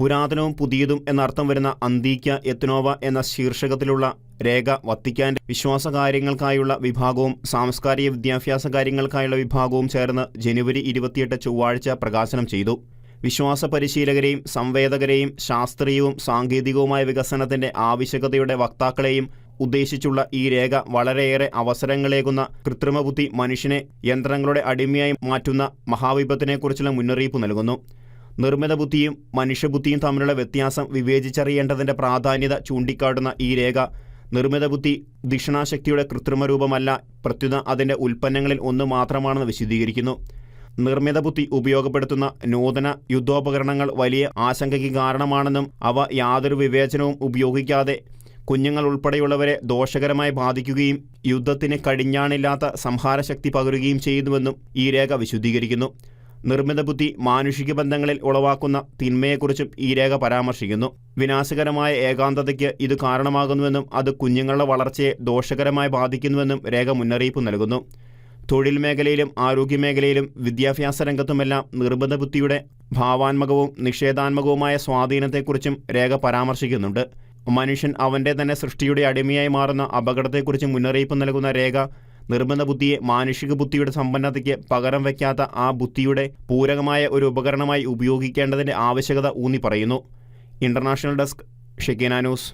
പുരാതനവും പുതിയതും എന്നർത്ഥം വരുന്ന അന്തീക്യ എത്നോവ എന്ന ശീർഷകത്തിലുള്ള രേഖ വത്തിക്കാന്റെ വിശ്വാസകാര്യങ്ങൾക്കായുള്ള വിഭാഗവും സാംസ്കാരിക വിദ്യാഭ്യാസ കാര്യങ്ങൾക്കായുള്ള വിഭാഗവും ചേർന്ന് ജനുവരി ഇരുപത്തിയെട്ട് ചൊവ്വാഴ്ച പ്രകാശനം ചെയ്തു. വിശ്വാസ പരിശീലകരെയും സംവേദകരെയും ശാസ്ത്രീയവും സാങ്കേതികവുമായ വികസനത്തിന്റെ ആവശ്യകതയുടെ വക്താക്കളെയും ഉദ്ദേശിച്ചുള്ള ഈ രേഖ വളരെയേറെ അവസരങ്ങളേകുന്ന കൃത്രിമബുദ്ധി മനുഷ്യനെ യന്ത്രങ്ങളുടെ അടിമയായി മാറ്റുന്ന മഹാവിപത്തിനെക്കുറിച്ചുള്ള മുന്നറിയിപ്പ് നൽകുന്നു. നിർമ്മിത ബുദ്ധിയും മനുഷ്യബുദ്ധിയും തമ്മിലുള്ള വ്യത്യാസം വിവേചിച്ചറിയേണ്ടതിന്റെ പ്രാധാന്യത ചൂണ്ടിക്കാട്ടുന്ന ഈ രേഖ നിർമ്മിത ബുദ്ധി ദിക്ഷണാശക്തിയുടെ കൃത്രിമ രൂപമല്ല പ്രത്യുത അതിന്റെ ഉൽപ്പന്നങ്ങളിൽ ഒന്ന് മാത്രമാണെന്ന് വിശദീകരിക്കുന്നു. നിർമ്മിത ബുദ്ധി ഉപയോഗപ്പെടുത്തുന്ന നൂതന യുദ്ധോപകരണങ്ങൾ വലിയ ആശങ്കയ്ക്ക് കാരണമാണെന്നും അവ യാതൊരു വിവേചനവും ഉപയോഗിക്കാതെ കുഞ്ഞുങ്ങൾ ഉൾപ്പെടെയുള്ളവരെ ദോഷകരമായി ബാധിക്കുകയും യുദ്ധത്തിന് കടിഞ്ഞാണില്ലാത്ത സംഹാരശക്തി പകരുകയും ചെയ്യുന്നുവെന്നും ഈ രേഖ വിശദീകരിക്കുന്നു. നിർമ്മിത ബുദ്ധി മാനുഷിക ബന്ധങ്ങളിൽ ഉളവാക്കുന്ന തിന്മയെക്കുറിച്ചും ഈ രേഖ പരാമർശിക്കുന്നു. വിനാശകരമായ ഏകാന്തതയ്ക്ക് ഇത് കാരണമാകുന്നുവെന്നും അത് കുഞ്ഞുങ്ങളുടെ വളർച്ചയെ ദോഷകരമായി ബാധിക്കുന്നുവെന്നും രേഖ മുന്നറിയിപ്പ് നൽകുന്നു. തൊഴിൽ മേഖലയിലും ആരോഗ്യമേഖലയിലും വിദ്യാഭ്യാസ രംഗത്തുമെല്ലാം നിർബന്ധ ബുദ്ധിയുടെ ഭാവാത്മകവും നിഷേധാത്മകവുമായ സ്വാധീനത്തെക്കുറിച്ചും രേഖ പരാമർശിക്കുന്നുണ്ട്. മനുഷ്യൻ അവന്റെ തന്നെ സൃഷ്ടിയുടെ അടിമയായി മാറുന്ന അപകടത്തെക്കുറിച്ച് മുന്നറിയിപ്പ് നൽകുന്ന രേഖ നിർബന്ധ ബുദ്ധിയെ മാനുഷിക ബുദ്ധിയുടെ സമ്പന്നതയ്ക്ക് പകരം വയ്ക്കാത്ത ആ ബുദ്ധിയുടെ പൂരകമായ ഒരു ഉപകരണമായി ഉപയോഗിക്കേണ്ടതിന്റെ ആവശ്യകത ഊന്നി പറയുന്നു ഇന്റർനാഷണൽ ഡെസ്ക് ഷെക്കീന ന്യൂസ്.